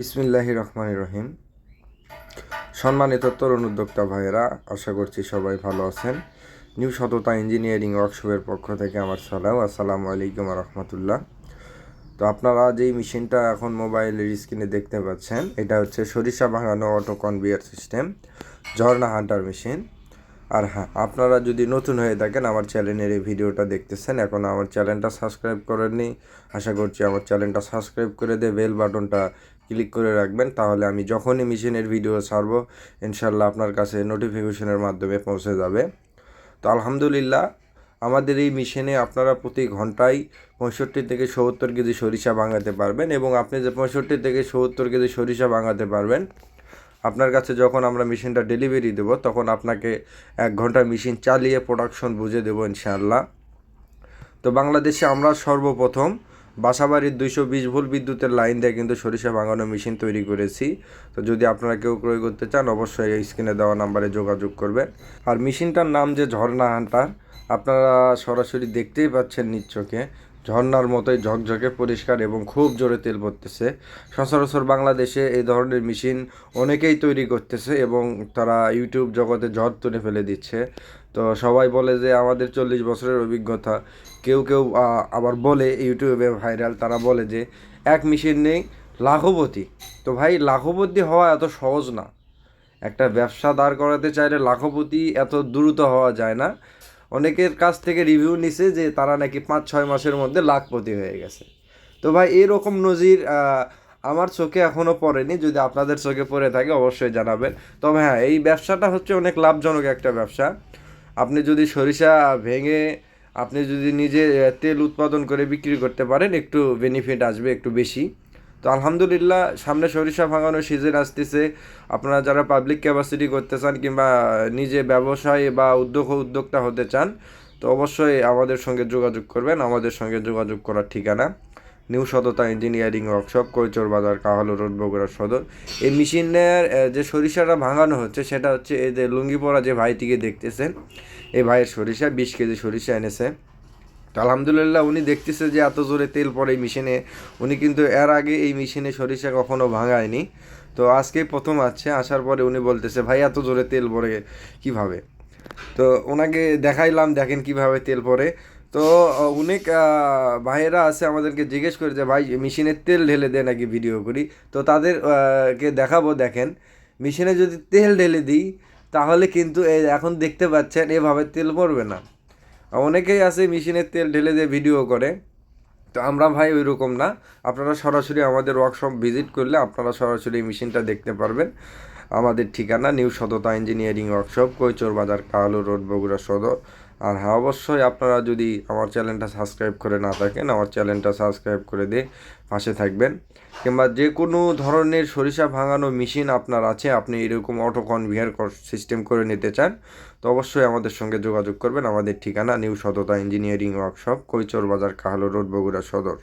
বিসমিল্লাহি রহমান রহিম। সম্মানিত তরুণ উদ্যোক্তা ভাইয়েরা, আশা করছি সবাই ভালো আছেন। নিউ সততা ইঞ্জিনিয়ারিং ওয়ার্কশপের পক্ষ থেকে আমার সালাম। আসসালামু আলাইকুম রহমতুল্লাহ। তো আপনারা যেই মেশিনটা এখন মোবাইলের স্ক্রিনে দেখতে পাচ্ছেন, এটা হচ্ছে সরিষা ভাঙানো অটো কনভিয়ার সিস্টেম, ঝর্ণা হান্টার মেশিন। আর হ্যাঁ আপনারা যদি নতুন হয়ে থাকেন আমার চ্যানেলের এই ভিডিওটা দেখতেছেন, এখন আমার চ্যানেলটা সাবস্ক্রাইব করেননি, আশা করছি আমার চ্যানেলটা সাবস্ক্রাইব করে দিয়ে বেল বাটনটা ক্লিক করে রাখবেন, তাহলে আমি যখনই মেশিনের ভিডিও ছাড়ব ইনশাল্লাহ আপনার কাছে নোটিফিকেশনের মাধ্যমে পৌঁছে যাবে। তো আলহামদুলিল্লাহ, আমাদের এই মেশিনে আপনারা প্রতি ঘন্টায় পঁয়ষট্টি থেকে সত্তর কেজি সরিষা ভাঙাতে পারবেন এবং আপনি যে পঁয়ষট্টি থেকে সত্তর কেজি সরিষা ভাঙাতে পারবেন, আপনার কাছে যখন আমরা মেশিনটা ডেলিভারি দেবো, তখন আপনাকে এক ঘণ্টা মেশিন চালিয়ে প্রোডাকশন বুঝে দেবো ইনশাআল্লাহ। তো বাংলাদেশে আমরা সর্বপ্রথম বাসাবাড়ির দুইশো বিশ ভোল্ট বিদ্যুতের লাইন দিয়ে কিন্তু সরিষা ভাঙানো মেশিন তৈরি করেছি। তো যদি আপনারা কেউ ক্রয় করতে চান, অবশ্যই স্ক্রিনে দেওয়া নাম্বারে যোগাযোগ করবেন। আর মেশিনটার নাম যে ঝর্ণা হান্টার আপনারা সরাসরি দেখতেই পাচ্ছেন নিচ্চকে ঝর্ণার মতোই ঝকঝকে পরিষ্কার এবং খুব জোরে তেল পড়তেছে সচরাচর বাংলাদেশে এই ধরনের মেশিন অনেকেই তৈরি করতেছে এবং তারা ইউটিউব জগতে ঝড় তুলে ফেলে দিচ্ছে। তো সবাই বলে যে আমাদের চল্লিশ বছরের অভিজ্ঞতা। কেউ কেউ আবার বলে ইউটিউবে ভাইরাল, তারা বলে যে এক মেশিন নেই, লাখপতি। তো ভাই, লাখপতি হওয়া এত সহজ না। একটা ব্যবসা দাঁড় করাতে চাইলে লাখপতি এত দ্রুত হওয়া যায় না। অনেকের কাছ থেকে রিভিউ নিছে যে তারা নাকি পাঁচ, ছয় মাসের মধ্যে লাখপতি হয়ে গেছে। তো ভাই, এরকম নজির আমার চোখে এখনও পড়েনি। যদি আপনাদের চোখে পড়ে থাকে, অবশ্যই জানাবেন। তবে হ্যাঁ এই ব্যবসাটা হচ্ছে অনেক লাভজনক একটা ব্যবসা। আপনি যদি সরিষা ভেঙে, আপনি যদি নিজে তেল উৎপাদন করে বিক্রি করতে পারেন, একটু বেনিফিট আসবে একটু বেশি। তো আলহামদুলিল্লাহ, সামনে সরিষা ভাঙানোর সিজন আসতেছে। আপনারা যারা পাবলিক ক্যাপাসিটি করতে চান কিংবা নিজে ব্যবসায় বা উদ্যোগ উদ্যোক্তা হতে চান, তো অবশ্যই আমাদের সঙ্গে যোগাযোগ করবেন। আমাদের সঙ্গে যোগাযোগ করার ঠিকানা নিউ সততা ইঞ্জিনিয়ারিং ওয়ার্কশপ কৈচর বাজার, কাহালু রোড, বগুড়া সদর। এই মেশিনের যে সরিষাটা ভাঙানো হচ্ছে, সেটা হচ্ছে এই যে লুঙ্গি পরা যে ভাইটিকে দেখতেছেন, এই ভাইয়ের সরিষা, বিশ কেজি সরিষা এনেছে। তো আলহামদুলিল্লাহ উনি দেখতেছে যে এত জোরে তেল পড়ে এই মেশিনে। উনি কিন্তু এর আগে এই মেশিনে সরিষা কখনো ভাঙায়নি। তো আজকে প্রথম আছে আসার পরে উনি বলতেছে ভাই এত জোরে তেল পড়ে কীভাবে? তো ওনাকে দেখাইলাম দেখেন কীভাবে তেল পড়ে। তো অনেক ভাইয়েরা আছে আমাদেরকে জিজ্ঞেস করে যে ভাই মেশিনের তেল ঢেলে দেয় নাকি ভিডিও করি? তো তাদের আহ, কে দেখাবো দেখেন। মেশিনে যদি তেল ঢেলে দিই তাহলে কিন্তু এখন দেখতে পাচ্ছেন এভাবে তেল পড়বে না। অনেকেই আছে মেশিনের তেল ঢেলে দিয়ে ভিডিও করে। তো আমরা ভাই ওই রকম না। আপনারা সরাসরি আমাদের ওয়ার্কশপ ভিজিট করলে আপনারা সরাসরি মেশিনটা দেখতে পারবেন। আমাদের ঠিকানা নিউ সততা ইঞ্জিনিয়ারিং ওয়ার্কশপ কৈচোর বাজার কালো রোড বগুড়া সদর আর হ্যাঁ অবশ্যই আপনারা যদি আমার চ্যানেলটা সাবস্ক্রাইব করে না থাকেন, আমার চ্যানেলটা সাবস্ক্রাইব করে দিয়ে পাশে থাকবেন। কিংবা যে কোনো ধরনের সরিষা ভাঙানো মেশিন আপনার আছে, আপনি এরকম অটো কনভিয়ার সিস্টেম করে নিতে চান, তো অবশ্যই আমাদের সঙ্গে যোগাযোগ করবেন। আমাদের ঠিকানা নিউ সততা ইঞ্জিনিয়ারিং ওয়ার্কশপ কৈচর বাজার কাহালো রোড, বগুড়া সদর।